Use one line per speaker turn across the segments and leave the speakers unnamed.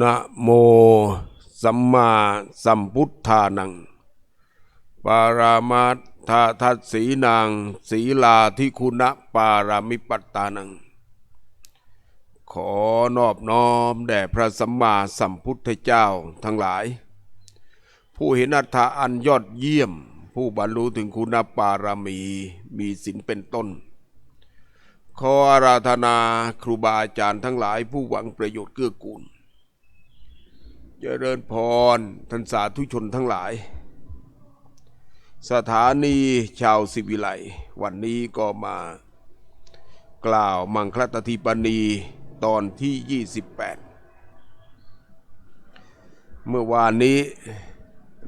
นะโมสัมมาสัมพุทธานัง ปารามาทาทัสสีนางศีลาทิคุณะปารามิปัตตานัง ขอนอบน้อมแด่พระสัมมาสัมพุทธเจ้าทั้งหลาย ผู้เห็นอัตถะอันยอดเยี่ยม ผู้บรรลุถึงคุณปารามีมีศีลเป็นต้น ขออาราธนาครูบาอาจารย์ทั้งหลายผู้หวังประโยชน์เกื้อกูล เจริญพรท่านสาธุชนทั้งหลาย สถานีชาวสิวิไลวันนี้ก็มากล่าวมังคลตติปณีตอนที่ 28 เมื่อวานนี้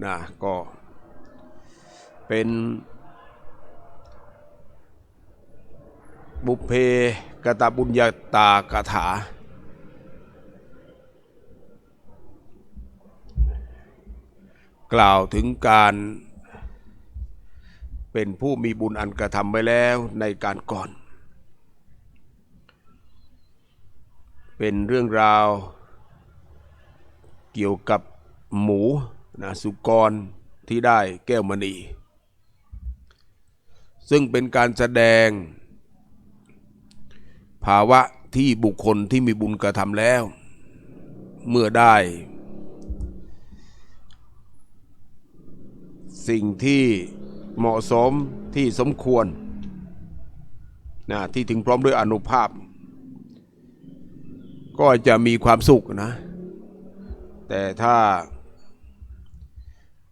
นะก็เป็นบุพเพกตบุญญาตากถา กล่าวถึงการเป็นผู้มีบุญอันกระทำไว้แล้วในการก่อน เป็นเรื่องราวเกี่ยวกับหมูนะสุกรที่ได้แก้วมณี ซึ่งเป็นการแสดง ภาวะที่บุคคลที่มีบุญกระทำแล้ว เมื่อได้ สิ่งที่เหมาะสมที่สมควรนะที่ถึงพร้อมด้วยอนุภาพ ก็จะมีความสุขนะ แต่ถ้า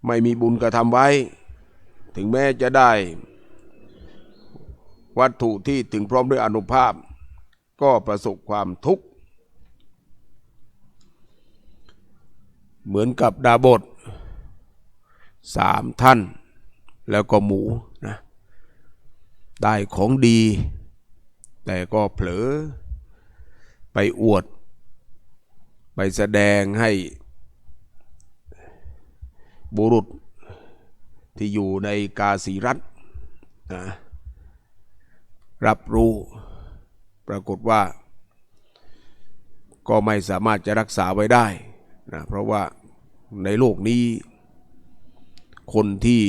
ไม่มีบุญกระทำไว้ ถึงแม้จะได้วัตถุที่ถึงพร้อมด้วยอนุภาพ ก็ประสบความทุกข์ เหมือนกับดาบท สามท่าน แล้วก็หมูนะได้ของดี แต่ก็เผลอไปอวด ไปแสดงให้บุรุษที่อยู่ในกาสีรัฐนะรับรู้ ปรากฏว่า ก็ไม่สามารถจะรักษาไว้ได้นะเพราะว่าในโลกนี้ คนที่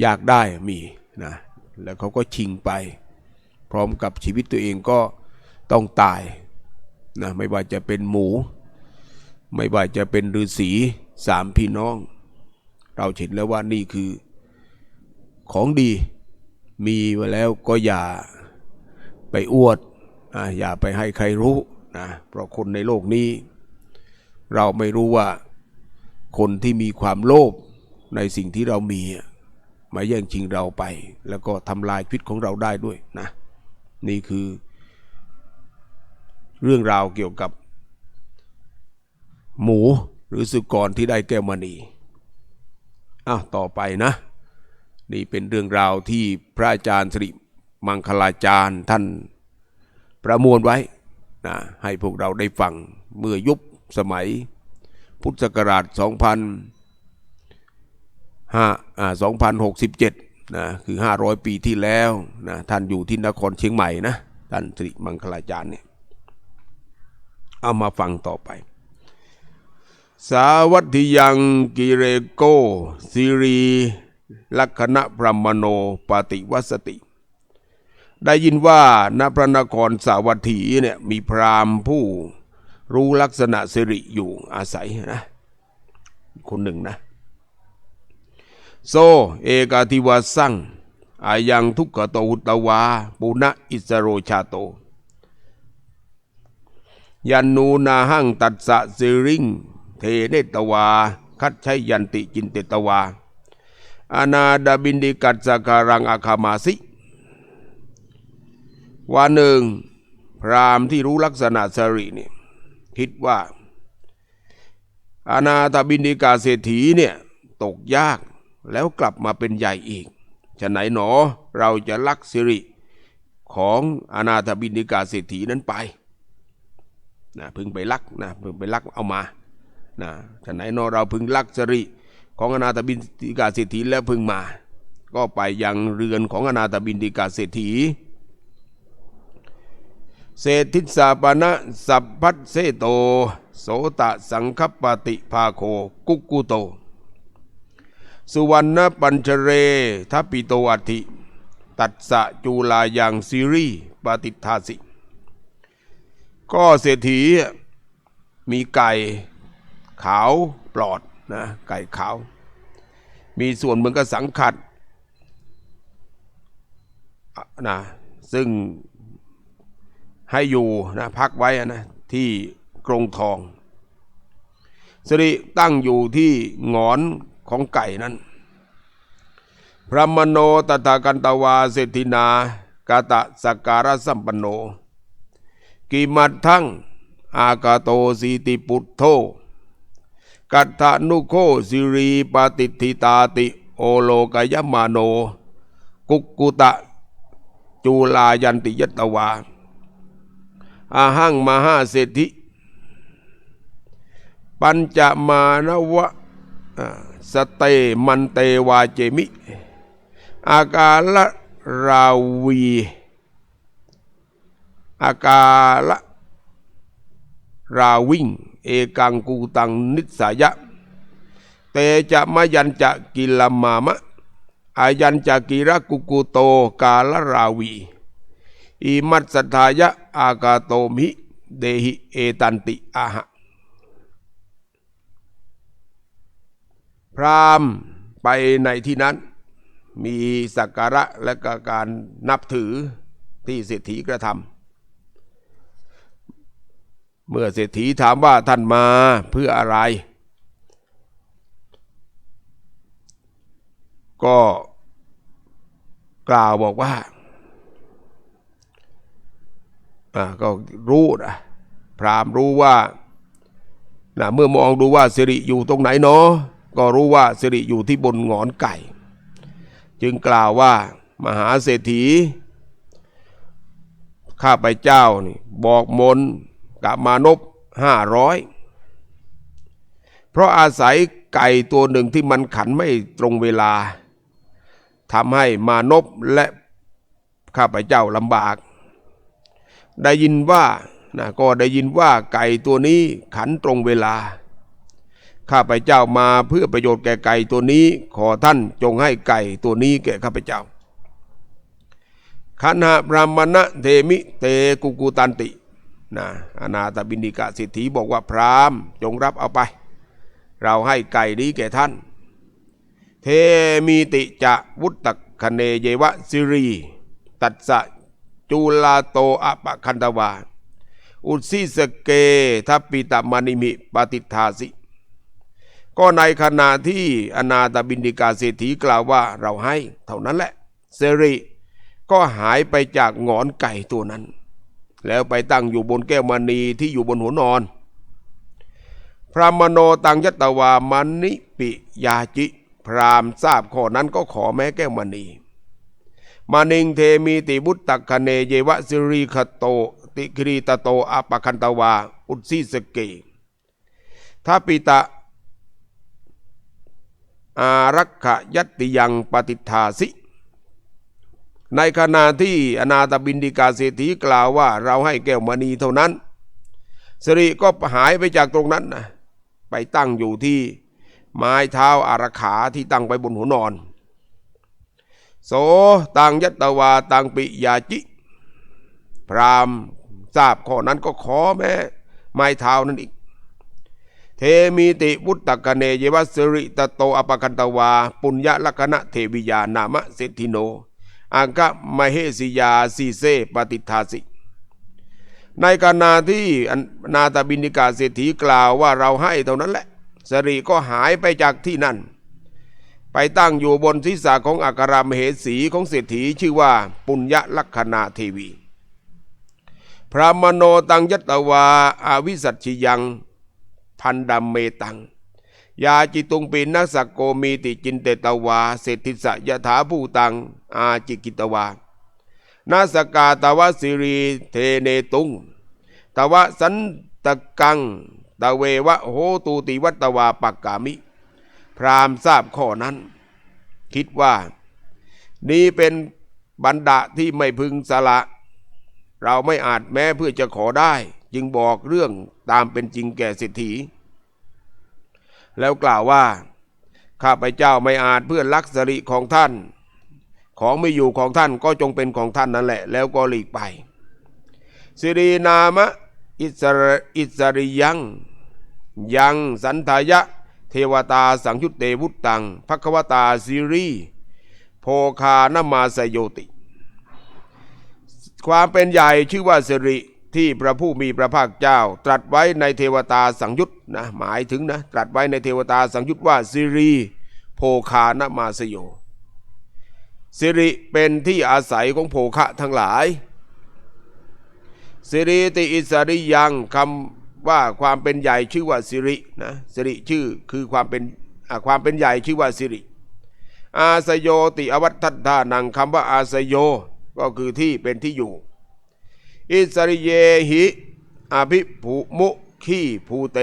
อยากได้มีนะแล้วเขาก็ชิงไป พร้อมกับชีวิตตัวเองก็ต้องตายนะไม่ว่าจะเป็นหมู ไม่ว่าจะเป็นฤาษีสามพี่น้อง เราเห็นแล้วว่านี่คือของดีมีไว้แล้วก็อย่าไปอวดอย่าไปให้ใครรู้นะเพราะคนในโลกนี้ เราไม่รู้ว่า คนที่มีความโลภในสิ่งที่เรามีมาแย่งชิงเราไป แล้วก็ทำลายชีวิตของเราได้ด้วยนะ นี่คือ เรื่องราวเกี่ยวกับ หมูหรือสุกรที่ได้แก้วมณีอ้าวต่อไปนะ นี่เป็นเรื่องราวที่พระอาจารย์สิริมังคลาจารย์ท่านประมวลไว้นะให้พวกเราได้ฟังเมื่อยุบสมัย พุทธศักราช2005 2067นะคือ 500 ปีที่แล้วนะท่านอยู่ที่นครเชียงใหม่นะท่านสิริมังคลาจารย์เนี่ยเอามาฟังต่อไป สาวัตถิยังกิเรโกสิรีลักขณะพรหมโนปฏิวัสติ ได้ยินว่าณพระนครสาวัตถีเนี่ยมีพราหมณ์ผู้ รู้ลักษณะสิริอยู่อาศัยนะ คนหนึ่งนะ โซเอกาทิวาสั่งอายังทุกขโตหุตวาปุณะอิสโรชาโต ยันนูนาหังตัดสะสิริง เทเนตวา คัดใช้ยันติจินเตตวาอานาดาบินดิกัดสการังอาคามาสิวันหนึ่งพรามที่รู้ลักษณะสริเนี่ย คิดว่า อาณาถบินดิกาเศรษฐีเนี่ยตกยากแล้วกลับมาเป็นใหญ่อีก ฉะไหนหนอเราจะลักสิริของอาณาถบินดิกาเศรษฐีนั้นไปนะพึงไปลักนะพึงไปลักเอามานะฉะไหนหนอเราพึงลักสิริของอนาถบินดิกาเศรษฐีแล้วพึงมา ก็ไปยังเรือนของอนาถบินดิกาเศรษฐี เศรษฐิสาปนะสัพพัสเสโต โสตะสังคปติภาโคกุกุโต สุวรรณปัญชเรทัปปิโตอัติตัดสะจูลายังซีรีปฏิทาสิ ก็เศรษฐีมีไก่ขาวปลอดนะไก่ขาว มีส่วนเหมือนกับสังขัดนะซึ่ง ให้อยู่นะพักไว้นะที่กรงทองสิริตั้งอยู่ที่หงอนของไก่นั้น พระมโนตถากันตวาเศรษฐินากาตะสกการะสัมปันโน กิมัดทั้งอากาโตสีติปุตโธกัตถานุโคสิรีปฏิทิตาติโอโลกยมาโน กุกกุตะ จูลายันติยตวา อาหังมหาเศรษฐิปัญจมานวะสเตมันเตวาเจมิ อากาละราวีอากาละราวิงเอกังกูตังนิสายะ เตจะมายันจะกิลมามะอายันจะกิระกุกุโตกาลราวีอิมัตสทายะ อากาโตมิเดหิเอตันติอาหะ พรามไปในที่นั้น มีสักการะและกการนับถือที่เศรษฐีกระทำเมื่อเศรษฐีถามว่าท่านมาเพื่ออะไร ก็กล่าวบอกว่า ก็รู้นะพรามรู้ว่านะเมื่อมองดูว่าสิริอยู่ตรงไหนเนาะก็รู้ว่าสิริอยู่ที่บนงอนไก่ จึงกล่าวว่ามหาเศรษฐี ข้าไปเจ้านี่บอกมนกับมานพห้าร้อยเพราะอาศัยไก่ตัวหนึ่งที่มันขันไม่ตรงเวลาทำให้มานพและข้าพเจ้าลำบาก ได้ยินว่านะก็ได้ยินว่าไก่ตัวนี้ขันตรงเวลา ข้าพเจ้ามาเพื่อประโยชน์แก่ไก่ตัวนี้ ขอท่านจงให้ไก่ตัวนี้แก่ข้าพเจ้าคณะพรามณะเทมิเตกุกุตันตินะอนาถบินิกาสิทธิบอกว่าพรามจงรับเอาไป เราให้ไก่นี้แก่ท่าน เทมีติจะวุตตะคเนเยวะสิรี ตัดสะ จูลาโตอะปะคันตวา อุสิสเกทัปปิตมานิมิปฏิทาสิ ก็ในขณะที่อนาถบินิกาเศรษฐีกล่าวว่าเราให้เท่านั้นแหละเสริก็หายไปจากหงอนไก่ตัวนั้น แล้วไปตั้งอยู่บนแก้วมณีที่อยู่บนหัวนอน พระมโนตังยตวามันนิปิยาจิ พรามทราบข้อนั้นก็ขอแม้แก้วมณี มานิงเทมีติบุตตะคเนเยวะสิริคโต ติครีตโตอปคันตวา อุตสิสเกทัปปิตะ อารักขยัตติยังปฏิทาสิ ในขณะที่อนาถบินดิกาเศรษฐีกล่าวว่าเราให้แก้วมณีเท่านั้นสิริก็หายไปจากตรงนั้นนะไปตั้งอยู่ที่ไม้เท้าอารักขาที่ตั้งไปบนหัวนอน โสตังยัตตวาตังปิยาจิ พรามทราบข้อนั้นก็ขอแม่ไม้เท้านั้นอีก เทมีติวุตตะกเนเยวัสริตโตอปกันตวา ปุญญลักณะเทวิยานามะเศรษฐิโน อังกะมเหสิยาสีเซปฏิทาสิ ในขณะที่นาตบินิกาเศรษฐีกล่าวว่าเราให้เท่านั้นแหละ สริก็หายไปจากที่นั่น ไปตั้งอยู่บนศีรษะของอัครามเหสีของเศรษฐีชื่อว่าปุญญลักษณาเทวี พระมโนตังยตวาอาวิสัชชิยัง พันดัมเมตัง ยาจิตุงปีนักสกโกมีติจินเตตวา เศรษฐิสยถาภูตัง อาจิกิตวา นาสกาตวสิรีเทเนตุง ตวสันตกัง ตเววะโหตูติวัตวาปักกามิ พรามทราบข้อนั้น คิดว่า นี้เป็นบันดาที่ไม่พึงสละ เราไม่อาจแม้เพื่อจะขอได้ จึงบอกเรื่องตามเป็นจริงแก่เศรษฐีแล้วกล่าวว่า ข้าพเจ้าไม่อาจเพื่อลักษริของท่าน ของไม่อยู่ของท่านก็จงเป็นของท่านนั่นแหละ แล้วก็หลีกไปสิรีนามะอิสรอิสริยังยังสันทายะ เทวตาสังยุตเตวุตตังภควตาสิรีโพคานมาสโยติ ความเป็นใหญ่ชื่อว่าสิริที่พระผู้มีพระภาคเจ้า ตรัสไว้ในเทวตาสังยุตนะหมายถึงนะตรัสไว้ในเทวตาสังยุตว่าสิรีโพคานมาสโยสิริเป็นที่อาศัยของโภคะทั้งหลายสิริติอิสริยังคำ ว่าความเป็นใหญ่ชื่อว่าสิรินะสิริชื่อคือความเป็นความเป็นใหญ่ชื่อว่าสิริ อาสโยติอวัตทัตถานังคำว่าอาสโยก็คือที่เป็นที่อยู่ อิสริเยหิอภิภูมุขีภูเต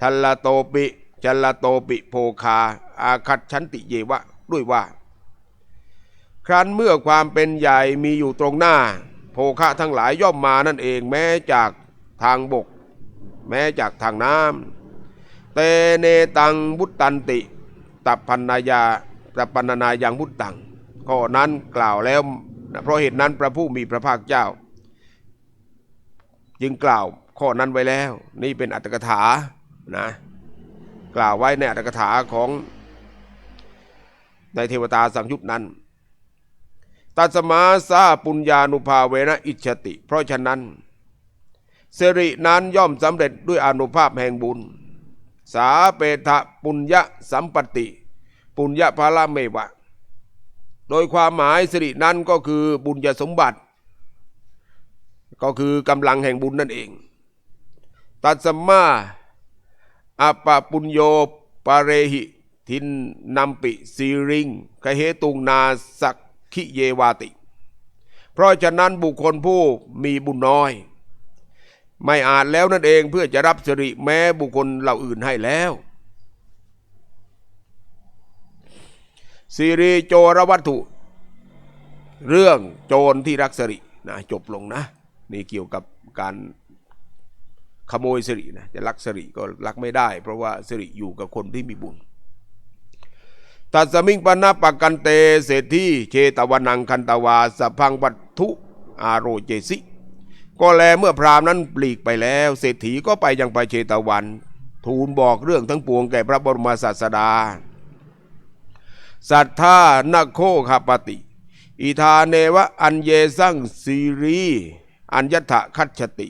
ทัลลโตปิจัลลโตปิโภคา อาคัตชันติเยวะด้วยว่า ครั้นเมื่อความเป็นใหญ่มีอยู่ตรงหน้า โภคะทั้งหลายย่อมมานั่นเองแม้จากทางบก แม้จากทางน้ำเตเนตังบุตตันติตับพันนายาตับพันนายังบุตตังข้อนั้นกล่าวแล้ว เพราะเหตุนั้นพระผู้มีพระภาคเจ้า จึงกล่าวข้อนั้นไว้แล้ว นี่เป็นอัตถกถานะกล่าวไว้ในอัตถกถาของในเทวตาสังยุตนั้นตัสมาสาปุญญานุภาเวนะอิจฉติ เพราะฉะนั้น สิรินั้นย่อมสำเร็จด้วยอนุภาพแห่งบุญ สาเปทะปุญญะสัมปติ ปุญญภาลเมวะ โดยความหมายสิรินั้นก็คือบุญญสมบัติ ก็คือกำลังแห่งบุญนั่นเอง ตัสมาอัปปะปุญโยปาเรหิ ทินนัมปิสีริงกเหตุงนาสักขิเยวาติ เพราะฉะนั้นบุคคลผู้มีบุญน้อย ไม่อาจแล้วนั่นเองเพื่อจะรับสิริแม้บุคคลเหล่าอื่นให้แล้วสิริโจรวัตถุ เรื่องโจรที่รักสิรินะจบลงนะ นี่เกี่ยวกับการขโมยสิรินะจะรักสิริก็รักไม่ได้ เพราะว่าสิริอยู่กับคนที่มีบุญตัสมิงปนาปกันเตเศรษฐีเชตวันังคันตวาสพังวัตถุอาโรเจสิ ก็แลเมื่อพราหมณ์นั้นปลีกไปแล้วเศรษฐีก็ไปยังไปเชตวัน ทูลบอกเรื่องทั้งปวงแก่พระบรมศาสดา สัทธานโคขปติ อิธาเนวะอันเยสังสีรี อัญญถะคัจฉติ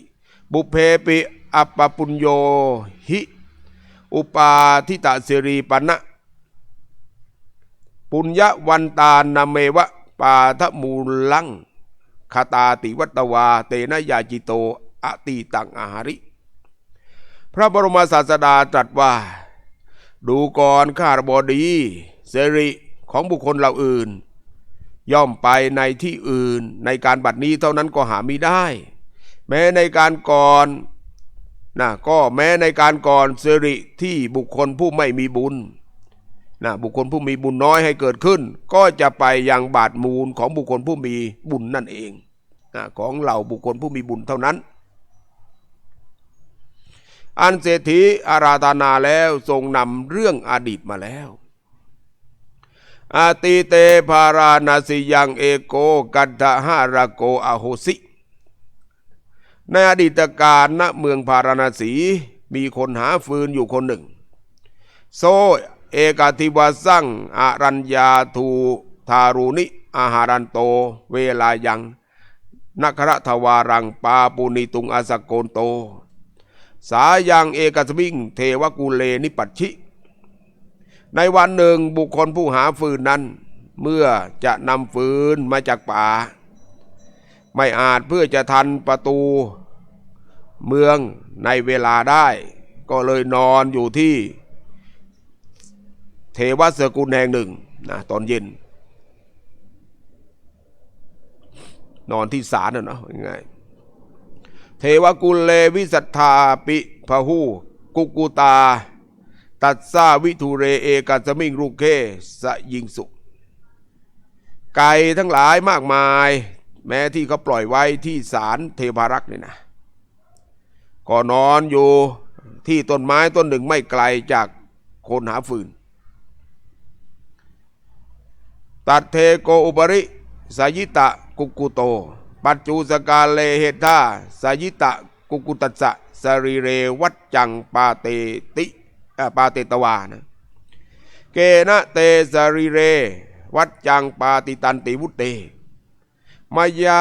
บุเพปิอัปปปุญโยหิ อุปาทิตาสิรีปณะปุญญวันตานาเมวะปาทะมูลัง คาตาติวัตวา เตนะยาจิโตอติตังอาหาริ พระบรมศาสดาตรัสว่า ดูก่อนข้าบดีเสริของบุคคลเหล่าอื่น ย่อมไปในที่อื่นในการบัดนี้เท่านั้นก็หาไม่ได้ แม้ในการก่อนนะก็แม้ในการก่อนสิริที่บุคคลผู้ไม่มีบุญ นะบุคคลผู้มีบุญน้อยให้เกิดขึ้น ก็จะไปยังบาทมูลของบุคคลผู้มีบุญนั่นเองนะของเหล่าบุคคลผู้มีบุญเท่านั้น อันเศรษฐีอาราธนาแล้วทรงนำเรื่องอดีตมาแล้วอาติเตภาราณสิยังเอโกกัตถหารโกอโหสิ ในอดีตการณเมืองพาราณสีมีคนหาฟืนอยู่คนหนึ่ง โซ เอกาทิวาสั่งอรัญญาทูทารุนิอาหารันโต เวลายังนักรทวารังปาปุนิตุงอาสกโกนโต สายังเอกสมิงเทวกุเลนิปัชชิ ในวันหนึ่งบุคคลผู้หาฟืนนั้น เมื่อจะนำฟืนมาจากป่า ไม่อาจเพื่อจะทันประตู เมืองในเวลาได้ ก็เลยนอนอยู่ที่ เทวสกุลแห่งหนึ่งนะตอนเย็น นอนที่ศาลนะเนาะง่ายๆเทวกุลเลวิสัทธาปิพหูกุกุตา ตัดซาวิทูเรเอกัสมิงรุเคสยิงสุไก่ทั้งหลายมากมาย แม้ที่เขาปล่อยไว้ที่ศาลเทพารักษ์นี่นะก็นอนอยู่ที่ต้นไม้ต้นหนึ่งไม่ไกลจากโคนหาฟืน ตัดเทโกอุปริสายิตะกุกุโต ปัจจุสกาเลเหตาสายิตะกุกุตัสสะสรีเรวัจจังปาเตติอ่อปาเตตวานะเกนะเตสรีเร วัจจังปาติตันติวุตเตมายา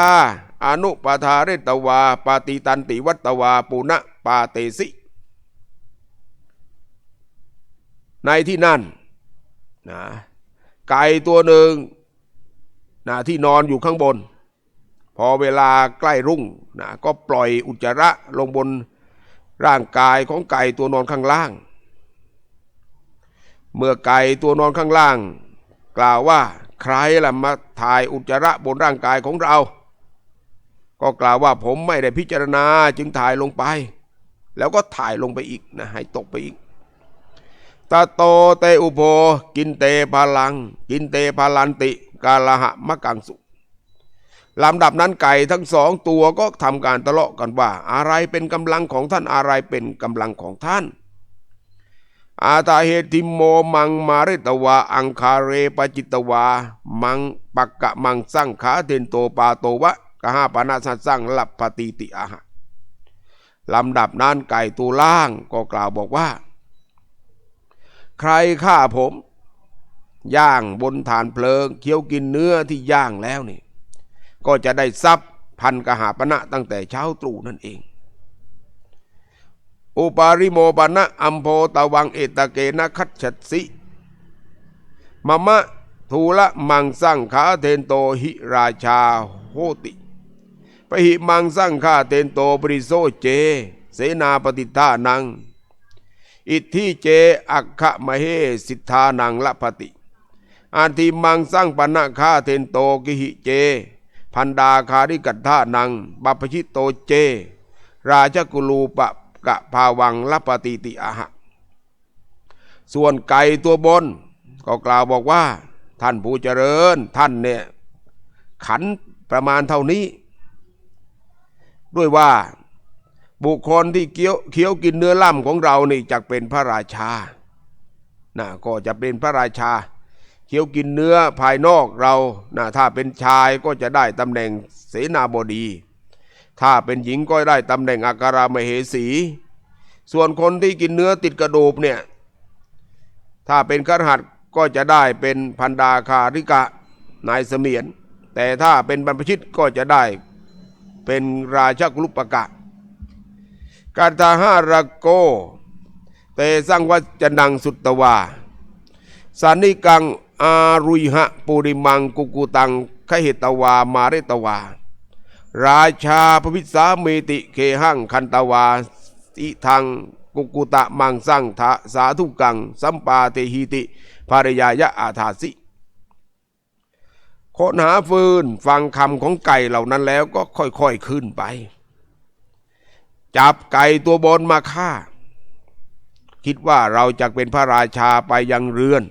อนุปทาเรตวา ปาติตันติวัตวาปุณะปาเตสิ ในที่นั่นนะ ไก่ตัวหนึ่งนะที่นอนอยู่ข้างบน พอเวลาใกล้รุ่งนะก็ปล่อยอุจจาระลงบนร่างกายของไก่ตัวนอนข้างล่าง เมื่อไก่ตัวนอนข้างล่าง กล่าวว่าใครล่ะมาถ่ายอุจจาระบนร่างกายของเรา ก็กล่าวว่าผมไม่ได้พิจารณาจึงถ่ายลงไป แล้วก็ถ่ายลงไปอีกนะให้ตกไปอีก ตาโตเตอุโภกินเตพลัง กินเตพลันติกาลหะมะกังสุลำดับนั้นไก่ทั้งสองตัวก็ทำการทะเลาะกันว่า อะไรเป็นกำลังของท่านอะไรเป็นกำลังของท่าน อาตาเหติโมมังมาเรตวา อังคาเรปจิตวา มังปักกะมังสั่งขาเทนโตปาโตวะกหาปนาสัสสั่งลับปฏิติอาหะลำดับนั้นไก่ตัวล่างก็กล่าวบอกว่า ใครฆ่าผม ย่างบนฐานเพลิง เคี้ยวกินเนื้อที่ย่างแล้วนี่ ก็จะได้ทรัพย์พันกหาปณะตั้งแต่เช้าตรู่นั่นเอง อุปาริโมปนะอัมโพตวังเอตเกนะคัจฉสิมะมะทูละมังสั่งขาเทนโตหิราชาโหติปหิมังสั่งขาเทนโตปริโซเจ เสนาปฏิท่านัง อิทธิเจ อัคคะมเหสิทธานังละพติอันทิมังสร้างปนะคาเทนโตกิหิเจ พันดาคาริกัตถานังบัพชิตโตเจ ราชกุลูปะกะภาวังละปฏิติอาหะ ส่วนไก่ตัวบน ก็กล่าวบอกว่า ท่านผู้เจริญท่านเนี่ยขันประมาณเท่านี้ ด้วยว่า บุคคลที่เคี้ยวเคี้ยวกินเนื้อล่ำของเรานี่จะเป็นพระราชานะก็จะเป็นพระราชา เคี้ยวกินเนื้อภายนอกเรานะถ้าเป็นชายก็จะได้ตำแหน่งเสนาบดี ถ้าเป็นหญิงก็ได้ตำแหน่งอัครามเหสี ส่วนคนที่กินเนื้อติดกระดูกเนี่ย ถ้าเป็นครหัสถ์ก็จะได้เป็นพันดาคาริกะนายเสมียน แต่ถ้าเป็นบรรพชิตก็จะได้เป็นราชกุลุปกะ กาตาหารโก เตสังวัจนังสุตตวาสันนิกังอารุยหะปุริมังกุกุตังขเหตวามาเรตวา ราชาพพิสาเมติเคหังคันตวาอิทังกุกุตะมังสังทะสาธุกัง สัมปาเตหิติภารยายะอาทาสิค้นหาฟืนฟังคำของไก่เหล่านั้นแล้วก็ค่อยๆขึ้นไป จับไก่ตัวบนมาฆ่า คิดว่าเราจะเป็นพระราชาไปยังเรือน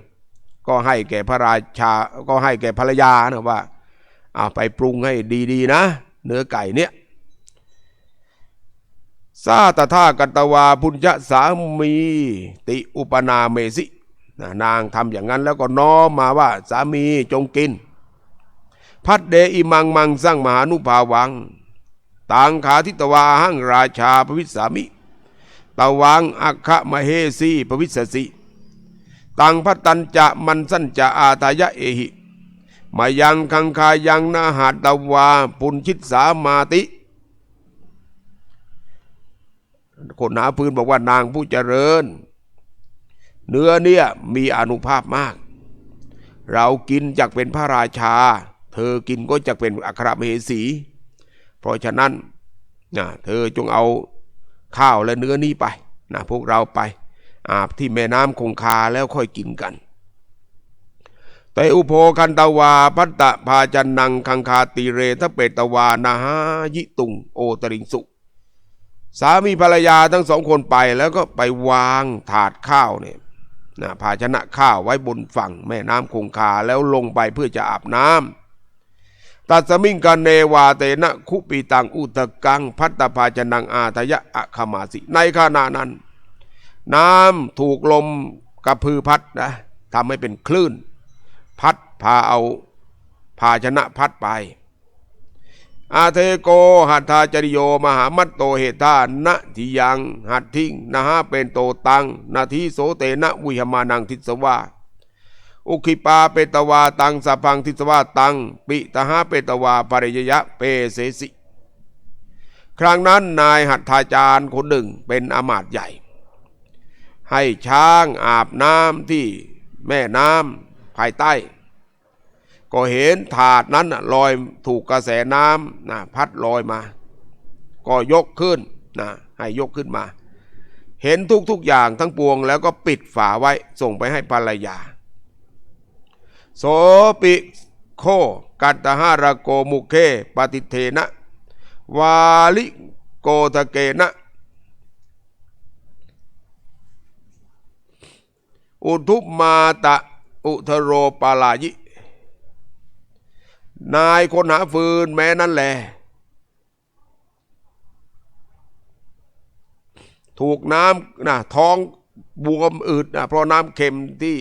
ก็ให้แก่พระราชาก็ให้แก่ภรรยานะว่าเอาไปปรุงให้ดีๆนะ เนื้อไก่เนี่ยซาตถากัตวาพุญญสามี ติอุปนาเมสินะนางทำอย่างนั้นแล้วก็น้อมมาว่าสามีจงกิน พัดเดอิมังมังสร้างมหานุภาวัง ตังขาทิตวาหังราชาพวิสามิ ตวังอัคคะมเหสีปวิสสิตังพัตันจะมันสัญจะอาทายะเอหิมายังคังคายังนาหาตวาปุญชิตสามาติคนหาพื้นบอกว่านางผู้เจริญ เนื้อเนี่ยมีอนุภาพมาก เรากินจากเป็นพระราชา เธอกินก็จะเป็นอัครมเหสี เพราะฉะนั้นนะเธอจงเอาข้าวและเนื้อนี้ไปนะพวกเราไป อาบที่แม่น้ำคงคาแล้วค่อยกินกันแต่อุโพคันตวาพัตตะพาจันนังคังคาติเรทเปตวานาหายิตุงโอตริงสุ สามีภรรยาทั้งสองคนไปแล้วก็ไปวางถาดข้าวเนี่ยนะภาชนะข้าวไว้บนฝั่งแม่น้ำคงคาแล้วลงไปเพื่อจะอาบน้ำ ตัสมิงกันเนวาเตนะคุปีตังอุตกัง พัตตภาจนังอาทยะอะขมาสิ ในขณะนั้น น้ำถูกลมกระพือพัดนะทำให้เป็นคลื่น พัดพาเอาภาชนะพัดไป อาเทโกหัตถาจริโยมหามัตโตเหตานะทิยังหัตทิ้งนะฮะเป็นโตตังนาทีโสเตนะวิหมานังทิสวา อุคิปาเปตวาตังสะพังทิสวาตัง ปิตหาเปตวาปริยยะเปเสสิ ครั้งนั้นนายหัตถาจารย์คนหนึ่งเป็นอมาตย์ใหญ่ ให้ช้างอาบน้ำที่แม่น้ำภายใต้ ก็เห็นถาดนั้นลอยถูกกระแสน้ำนะพัดลอยมา ก็ยกขึ้นนะให้ยกขึ้นมา เห็นทุกๆอย่างทั้งปวงแล้วก็ปิดฝาไว้ส่งไปให้ภรรยา โสปิโคกัตหารโกมุเคปฏิเทนะ วาลิโกทะเกนะ อุทุมมาตะอุทโรปาลายิ นายคนหาฟืนแม้นั้นแหละถูกน้ำนะท้องบวมอืดนะเพราะน้ำเค็มที่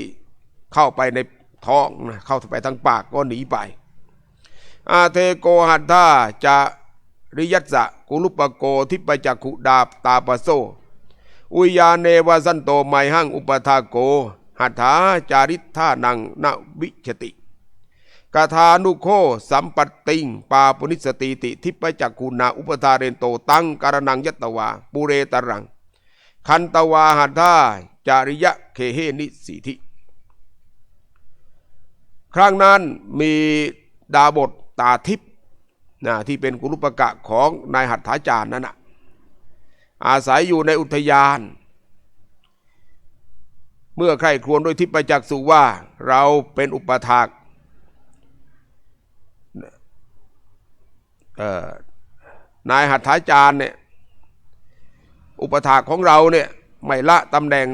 เข้าไปใน ท้องนะเข้าไปทางปากก็หนีไป อาเทโกหันธาจะริยัสสะกุลุปโกทิปจักขุดาบตาปโซ อุยาเนวสันโตไมหังอุปทาโก หัตถาจาริธานังนวิชติกาธานุโคสัมปติง ปาปุนิสติติ ทิปจักขุนาอุปทาเรนโตตังการนังยัตตวาปุเรตรัง คันตวาหัตถาจาริยะเคเฮนิสิธิ ครั้งนั้นมีดาบทตาทิพย์นะที่เป็นกุลุปกะของนายหัตถาจารย์นั่นนะอาศัยอยู่ในอุทยาน เมื่อใครครวญด้วยทิพยจักษุว่าเราเป็นอุปถากนายหัตถาจารย์เนี่ยอุปถากของเราเนี่ยไม่ละตำแหน่ง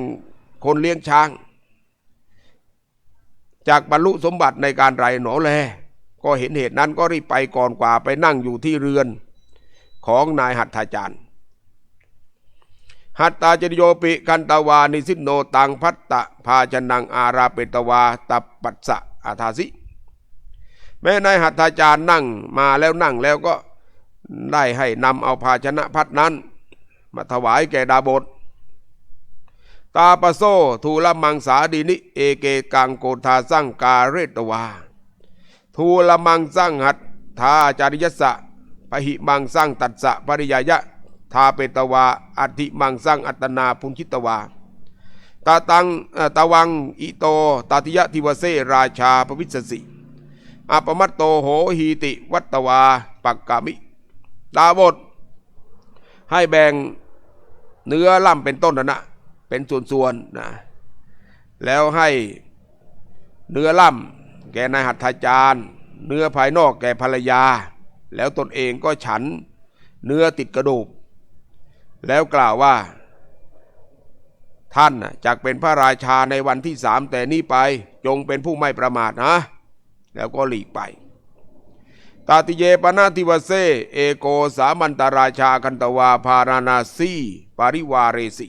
คนเลี้ยงช้าง จากบรรลุสมบัติในการไรหนอแล ก็เห็นเหตุนั้นก็รีบไปก่อนกว่าไปนั่งอยู่ที่เรือนของนายหัตถาจารย์ หัตตาจริโยปิกันตวานิสินโนตังพัตตะภาชนังอาราเปตวาตัปปัสสะอาทาสิ แม้นายหัตถาจารย์นั่งมาแล้วนั่งแล้วก็ได้ให้นำเอาภาชนะพัดนั้น มาถวายแก่ดาบท ตาปะโซทูลมังสาดินิ เอเกกังโกธาสั่งกาเรตวา ทูลมังสั่งหัตถาจาริยสสะปหิมังสั่งตัดสะปริยายะ ทาเปตวาอัติมังสั่งอัตนาพุนชิตวาตาตังตาวังอิโตตาติยะทิวเสราชาปวิสสิอปมัตโตโหหีติวัตวาปักกามิดาบทให้แบ่งเนื้อล่ำเป็นต้นนะนะ เป็นส่วนๆนะแล้วให้เนื้อล่ำแก่นายหัตถาจารย์ เนื้อภายนอกแก่ภรรยา แล้วตนเองก็ฉันเนื้อติดกระดูก แล้วกล่าวว่า ท่านนะจากเป็นพระราชาในวันที่สามแต่นี้ไปจงเป็นผู้ไม่ประมาทนะ แล้วก็หลีกไปตาติเยปนาติวเซ เอโกสามันตราชาคันตวาพารานาสีปาริวาเรสิ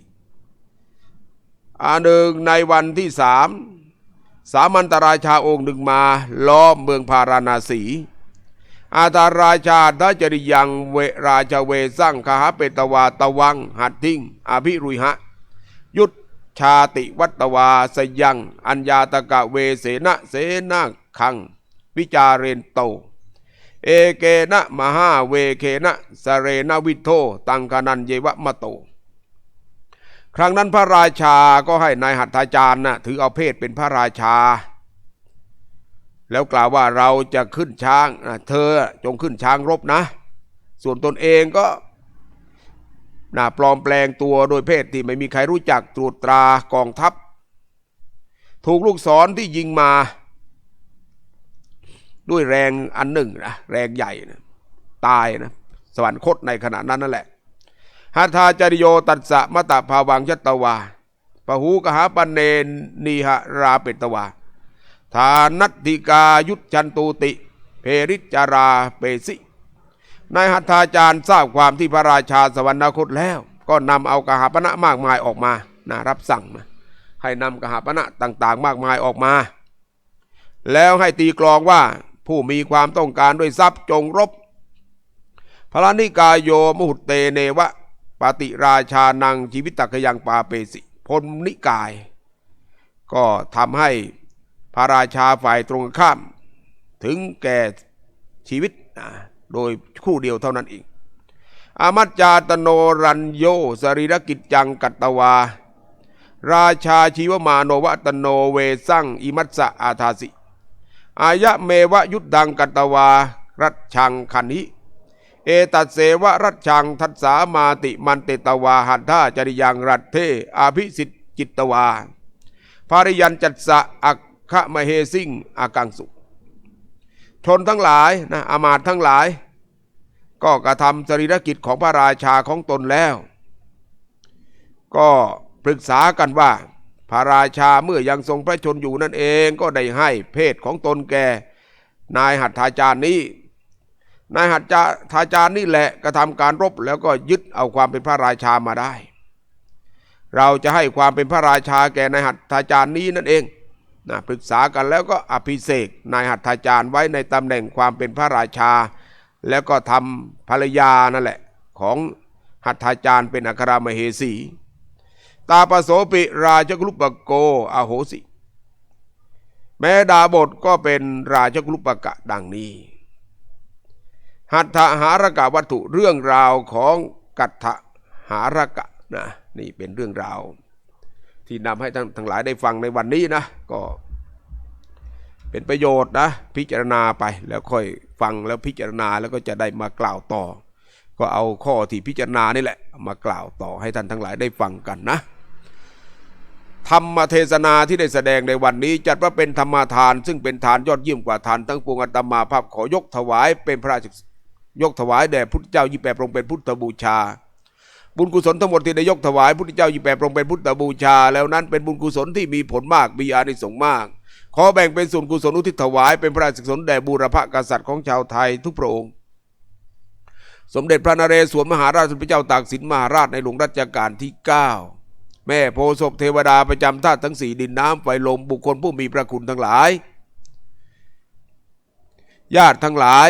อันหนึ่งในวันที่สามสามันตราชาองค์หนึ่งมาล้อมเมืองพาราณสี อาตาราชาทัจริยังเวราชเวสร้างคหาเปตวาตะวัง หัดทิ้งอภิรุยหะ ยุทธชาติวัตวาสยัง อัญญาตกะเวเสนะเสนาคัง วิจาเรนโต เอเกนะมหาเวเคนะสเรนวิโท ตังคนันเยวะมะโต ครั้งนั้นพระราชาก็ให้นายหัตถาจารย์นะถือเอาเพศเป็นพระราชา แล้วกล่าวว่าเราจะขึ้นช้างเธอจงขึ้นช้างรบนะ ส่วนตนเองก็น่าปลอมแปลงตัวโดยเพศที่ไม่มีใครรู้จักตรวจตรากองทัพ ถูกลูกศรที่ยิงมา ด้วยแรงอันหนึ่งนะแรงใหญ่นะตายนะสวรรคตในขณะนั้นนั่นแหละ หัตถาจริโยตัสสะมะตะภาวังชัตตวาปหูกหาปันเนนีหราเปตวาฐานัตติกายุทธจันตูติ เพริจาราเปสินายหัตถาจารย์ทราบความที่พระราชาสวรรคตแล้ว ก็นำเอากหาปณะมากมายออกมานะรับสั่งนะให้นำกหาปณะต่างๆ มากมายออกมา แล้วให้ตีกลองว่าผู้มีความต้องการด้วยทรัพย์จงรบพระนิกายโยมหุตเตเนวะ ปฏิราชานังชีวิตตกยังปาเปสิพลนิกาย ก็ทำให้พระราชาฝ่ายตรงข้าม ถึงแก่ชีวิตนะโดยคู่เดียวเท่านั้นเองอามัจจาตโนรัญโยสรีรกิจจังกัตตวา ราชาชีวมาโนวัตโนเวสั่งอิมัสสะอาทาสิ อายะเมวะยุทธังกัตตวา รัชชังคันหิ เอตัสเสวะรัชชังทัสสามาติมันเตตวาหันท่าจริยังรัตเทอาภิสิทธิจิตตวา ภาริยันจัตสะอักขะมเหสิงอากังสุชนทั้งหลายนะอามาตทั้งหลาย ก็กระทำสรีรกิจของพระราชาของตนแล้ว ก็ปรึกษากันว่า พระราชาเมื่อยังทรงพระชนอยู่นั่นเองก็ได้ให้เพศของตนแก่ นายหัตถาจารย์นี้ นายหัตถาทาจารย์นี่แหละกระทำการรบแล้วก็ยึดเอาความเป็นพระราชามาได้ เราจะให้ความเป็นพระราชาแก่นายหัตถาจารย์นี้นั่นเองนะปรึกษากันแล้วก็อภิเษกนายหัตถาจารย์ไว้ในตำแหน่งความเป็นพระราชา แล้วก็ทำภรรยานั่นแหละของหัตถาจารย์เป็นอัครมเหสี ตาปโสปิราชกลุปโกอโหสิ แม้ดาบทก็เป็นราชกลุปกะดังนี้ หัตถหารกะวัตถุเรื่องราวของกัตถหารกะนะนี่เป็นเรื่องราว ที่นำให้ท่านทั้งหลายได้ฟังในวันนี้นะก็เป็นประโยชน์นะพิจารณาไปแล้วค่อยฟังแล้วพิจารณาแล้วก็จะได้มากล่าวต่อ ก็เอาข้อที่พิจารณานี่แหละ มากล่าวต่อให้ท่านทั้งหลายได้ฟังกันนะ ธรรมเทศนาที่ได้แสดงในวันนี้ จัดว่าเป็นธรรมทาน ซึ่งเป็นทานยอดเยี่ยมกว่าทานทั้งปวงอัตมาภาพขอยกถวายเป็นพระราช ยกถวายแด่พุทธเจ้ายี่แปดพระองค์เป็นพุทธบูชา บุญกุศลทั้งหมดที่ได้ยกถวายพุทธเจ้ายี่แปดพระองค์เป็นพุทธบูชา แล้วนั้นเป็นบุญกุศลที่มีผลมากมีอานิสงส์มาก ขอแบ่งเป็นส่วนกุศลอุทิศถวายเป็นพระราชกุศลแด่บูรพกษัตริย์ของชาวไทยทุกพระองค์สมเด็จพระนเรศวรมหาราชสมเด็จพระเจ้าตากสินมหาราชในหลวงรัชกาลที่ 9 แม่โพศพเทวดาประจำธาตุทั้งสี่ดินน้ำไฟลมบุคคลผู้มีพระคุณทั้งหลาย ญาติทั้งหลาย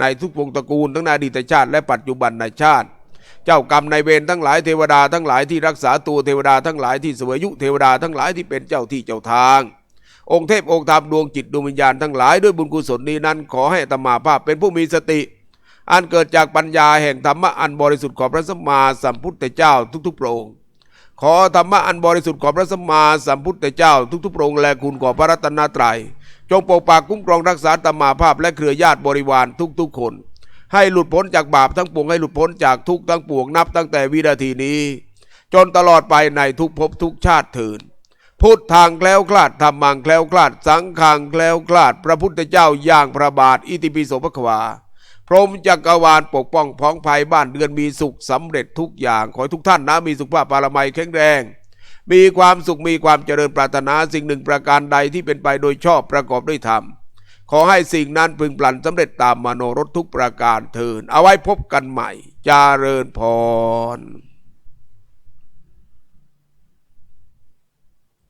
ในทุกวงตระกูลทั้งในอดีตชาติและปัจจุบันในชาติ เจ้ากรรมในเวรทั้งหลายเทวดาทั้งหลายที่รักษาตัวเทวดาทั้งหลายที่เสวยยุเทวดาทั้งหลายที่เป็นเจ้าที่เจ้าทาง องค์เทพองค์ธรรมดวงจิตดวงวิญญาณทั้งหลายด้วยบุญกุศลนี้นั้นขอให้ตมาภาพเป็นผู้มีสติ อันเกิดจากปัญญาแห่งธรรมะอันบริสุทธิ์ของพระสัมมาสัมพุทธเจ้าทุกๆพระองค์ขอธรรมะอันบริสุทธิ์ของพระสัมมาสัมพุทธเจ้าทุกๆพระองค์และคุณของพระรัตนตรัย จงปกปักคุ้มครองรักษาธรรมาภาพและเครือญาติบริวารทุกๆคน ให้หลุดพ้นจากบาปทั้งปวงให้หลุดพ้นจากทุกทั้งปวงนับตั้งแต่วินาทีนี้ จนตลอดไปในทุกภพทุกชาติเถิดพุทธทางแคล้วคลาดธรรมังแคล้วคลาด สังฆังแคล้วคลาด พระพุทธเจ้าย่างพระบาท อิติปิโสภควา พรหมจักรวาลปกป้องพ้องภัยบ้านเดือนมีสุขสำเร็จทุกอย่าง ขอให้ทุกท่านนะมีสุขภาพปารมัยแข็งแรง มีความสุขมีความเจริญปรารถนาสิ่งหนึ่งประการใดที่เป็นไปโดยชอบประกอบด้วยธรรม ขอให้สิ่งนั้นพึงปลันสำเร็จตามมโนรถทุกประการเทิน เอาไว้พบกันใหม่จเจริญพร